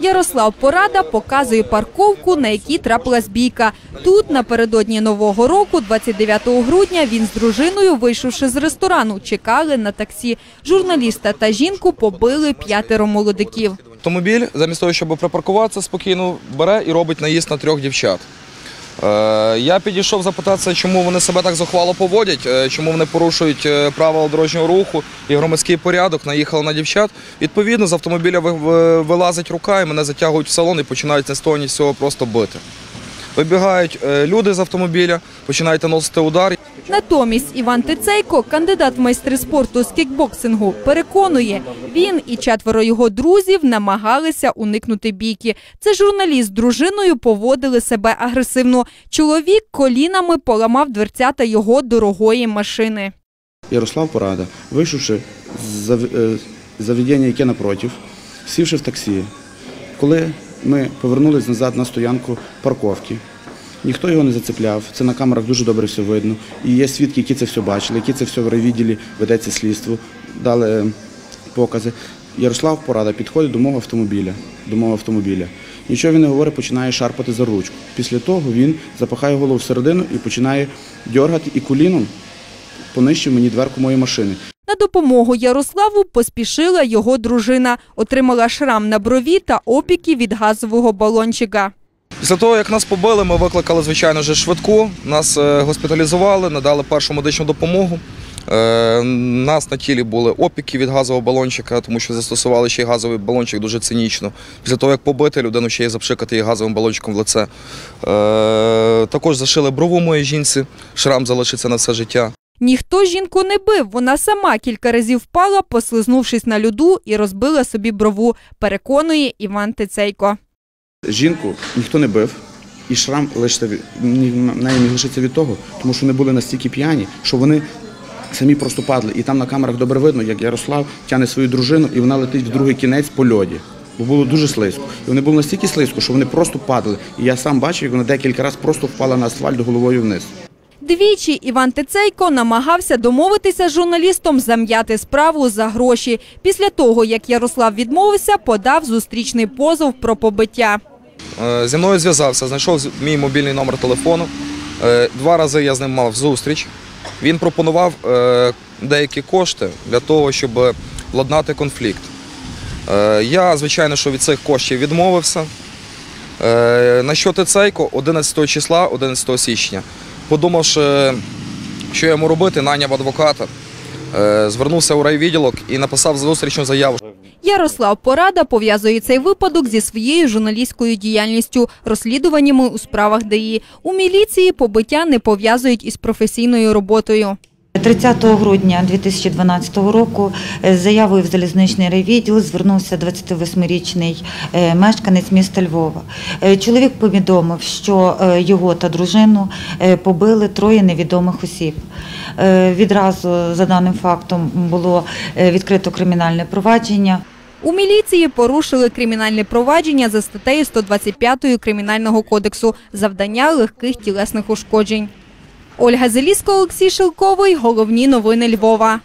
Ярослав Порада показує парковку, на якій трапилась бійка. Тут напередодні нового року, 29 грудня, він з дружиною, вийшовши з ресторану, чекали на таксі. Журналіста та жінку побили п'ятеро молодиків. Автомобіль, замість того, щоб припаркуватися, спокійно бере і робить наїзд на трьох дівчат. Е, я підійшов запитатися, чому вони себе так зухвало поводять, е, чому вони порушують е, правила дорожнього руху і громадський порядок, наїхали на дівчат. Відповідно, з автомобіля ви- ви- вилазить рука і мене затягують в салон і починають не з того ні з цього просто бити. Вибігають люди з автомобіля, починають наносити удар. Натомість Іван Тицейко, кандидат в майстри спорту з кікбоксингу, переконує, він і четверо його друзів намагалися уникнути бійки. Це журналіст з дружиною поводили себе агресивно. Чоловік колінами поламав дверцята його дорогої машини. Ярослав Порада, вийшовши з е, заведення, яке напротив, сівши в таксі. Коли ми повернулись назад на стоянку парковки, ніхто його не зацепляв. Це на камерах дуже добре все видно. І є свідки, які це все бачили, які це все в райвідділі ведеться слідство, дали е, покази. Ярослав Порада підходить до мого автомобіля. До мого автомобіля. Нічого він не говорить, починає шарпати за ручку. Після того він запахає голову всередину і починає дергати і коліном понищив мені дверку моєї машини. На допомогу Ярославу поспішила його дружина. Отримала шрам на брові та опіки від газового балончика. Після того, як нас побили, ми викликали, звичайно ж, швидку, нас е, госпіталізували, надали першу медичну допомогу. Е, Нас на тілі були опіки від газового балончика, тому що застосували ще й газовий балончик дуже цинічно. Після того, як побити людину, ще й запшикати її газовим балончиком в лице. Е, Також зашили брову моїй жінці, шрам залишиться на все життя. Ніхто жінку не бив. Вона сама кілька разів впала, послизнувшись на льоду і розбила собі брову. Переконує Іван Тицейко. Жінку ніхто не бив, і шрам лишиться неї не лишиться від того, тому що вони були настільки п'яні, що вони самі просто падали. І там на камерах добре видно, як Ярослав тягне свою дружину, і вона летить в другий кінець по льоді. Бо було дуже слизько. І вони були настільки слизько, що вони просто падали. І я сам бачив, як вона декілька разів просто впала на асфальт головою вниз. Двічі Іван Тицейко намагався домовитися з журналістом зам'яти справу за гроші. Після того, як Ярослав відмовився, подав зустрічний позов про побиття. Е, Зі мною зв'язався, знайшов мій мобільний номер телефону. Е, Два рази я з ним мав зустріч. Він пропонував е, деякі кошти для того, щоб владнати конфлікт. Я, звичайно, що від цих коштів відмовився. На що Тицейко 11 числа, 11 січня, подумавши, що йому робити, наняв адвоката, е, звернувся у райвідділок і написав зустрічну заяву. Ярослав Порада пов'язує цей випадок зі своєю журналістською діяльністю, розслідуваннями у справах ДАІ. У міліції побиття не пов'язують із професійною роботою. 30 грудня 2012 року з заявою в залізничний райвідділ звернувся 28-річний е, мешканець міста Львова. Е, Чоловік повідомив, що е, його та дружину е, побили троє невідомих осіб. Е, Відразу за даним фактом було е, відкрито кримінальне провадження. У міліції порушили кримінальне провадження за статтею 125 Кримінального кодексу завдання легких тілесних ушкоджень. Ольга Зелісько, Олексій Шилковий. Головні новини Львова.